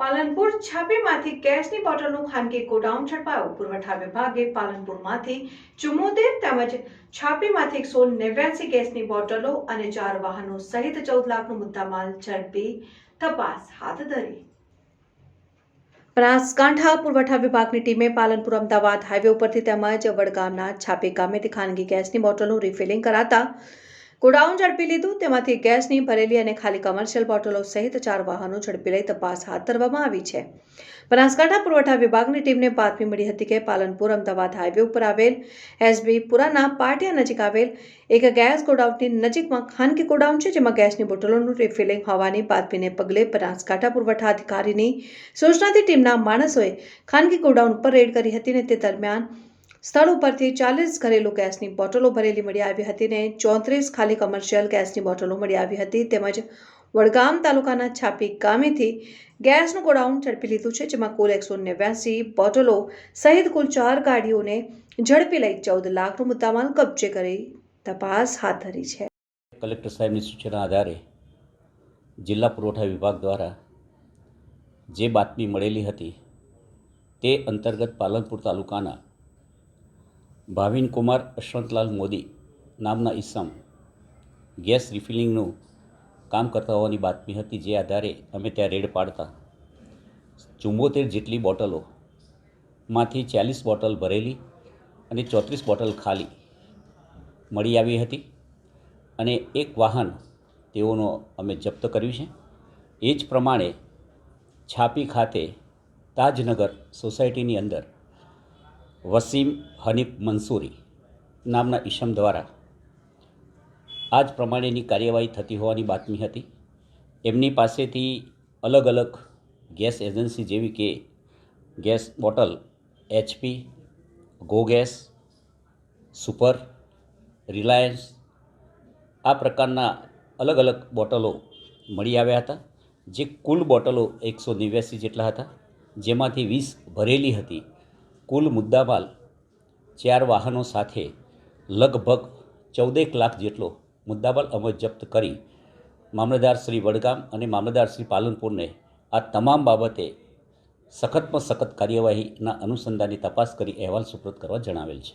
પાલનપુર છાપીમાંથી ગેસની બોટલનું ખાનગી ગોડાઉન ઝડપાયું. પુરવઠા વિભાગે પાલનપુરમાંથી ચુમ્મોતેર તેમજ છાપીમાંથી એકસો નેવ્યાસી ગેસની બોટલો અને ચાર વાહનો સહિત ચૌદ લાખનો મુદ્દામાલ ઝડપી તપાસ હાથ ધરી. બનાસકાંઠા પુરવઠા વિભાગની ટીમે પાલનપુર અમદાવાદ હાઈવે ઉપરથી તેમજ વડગામના છાપી ગામેથી ખાનગી ગેસની બોટલનું રિફિલિંગ કરાતા ગોડાઉન ઝડપી લીધું, તેમાંથી ગેસની ભરેલી અને ખાલી કમર્શિયલ બોટલો સહિત ચાર વાહનો ઝડપી લઈ તપાસ હાથ ધરવામાં આવી છે. બનાસકાંઠા પુરવઠા વિભાગની ટીમને બાતમી મળી હતી કે પાલનપુર અમદાવાદ હાઈવે ઉપર આવેલ એસબી પુરાના પાટિયા નજીક આવેલ એક ગેસ ગોડાઉનની નજીકમાં ખાનગી ગોડાઉન છે, જેમાં ગેસની બોટલોનું રિફિલિંગ હોવાની બાતમીને પગલે બનાસકાંઠા પુરવઠા અધિકારીની સૂચનાથી ટીમના માણસોએ ખાનગી ગોડાઉન પર રેડ કરી હતી અને તે દરમિયાન સ્થળ ઉપરથી ચાલીસ ઘરેલું ગેસની બોટલો ભરેલી મળી આવી હતી ને ચોત્રીસ ખાલી કમર્શિયલ ગેસની બોટલો મળી આવી હતી. તેમજ વડગામ તાલુકાના છાપી ગામેથી ગેસનું ગોડાઉન ઝડપી લીધું છે, જેમાં કુલ એકસો નેવ્યાસી બોટલો સહિત કુલ ચાર ગાડીઓને ઝડપી લઈ ચૌદ લાખનો મુદ્દામાલ કબજે કરી તપાસ હાથ ધરી છે. કલેક્ટર સાહેબની સૂચના આધારે જિલ્લા પુરવઠા વિભાગ દ્વારા જે બાતમી મળેલી હતી તે અંતર્ગત પાલનપુર તાલુકાના ભાવિન કુમાર અશવંતલાલ મોદી નામના ઈસમ ગેસ રિફિલિંગનું કામ કરતા હોવાની બાતમી હતી જે આધારે અમે ત્યાં રેડ પાડતા. ચુંબોતેર જેટલી બોટલોમાંથી ચાલીસ બોટલ ભરેલી અને ચોત્રીસ બોટલ ખાલી મળી આવી હતી અને એક વાહન તેઓનો અમે જપ્ત કર્યું છે. એ જ પ્રમાણે છાપી ખાતે તાજનગર સોસાયટીની અંદર વસીમ હનીફ મંસૂરી નામના ઈશમ દ્વારા આ જ પ્રમાણેની કાર્યવાહી થતી હોવાની બાતમી હતી. એમની પાસેથી અલગ અલગ ગેસ એજન્સી જેવી કે gas bottle, HP, go gas, super, Reliance આ પ્રકારના અલગ અલગ બોટલો મળી આવ્યા હતા, જે કુલ બોટલો એકસો નેવ્યાસી જેટલા હતા, જેમાંથી વીસ ભરેલી હતી. કુલ મુદ્દામાલ ચાર વાહનો સાથે લગભગ ચૌદેક લાખ જેટલો મુદ્દામાલ અમે જપ્ત કરી. મામલતદાર શ્રી વડગામ અને મામલતદાર શ્રી પાલનપુરને આ તમામ બાબતે સખતમાં સખત કાર્યવાહીના અનુસંધાનની તપાસ કરી અહેવાલ સુપ્રત કરવા જણાવેલ છે.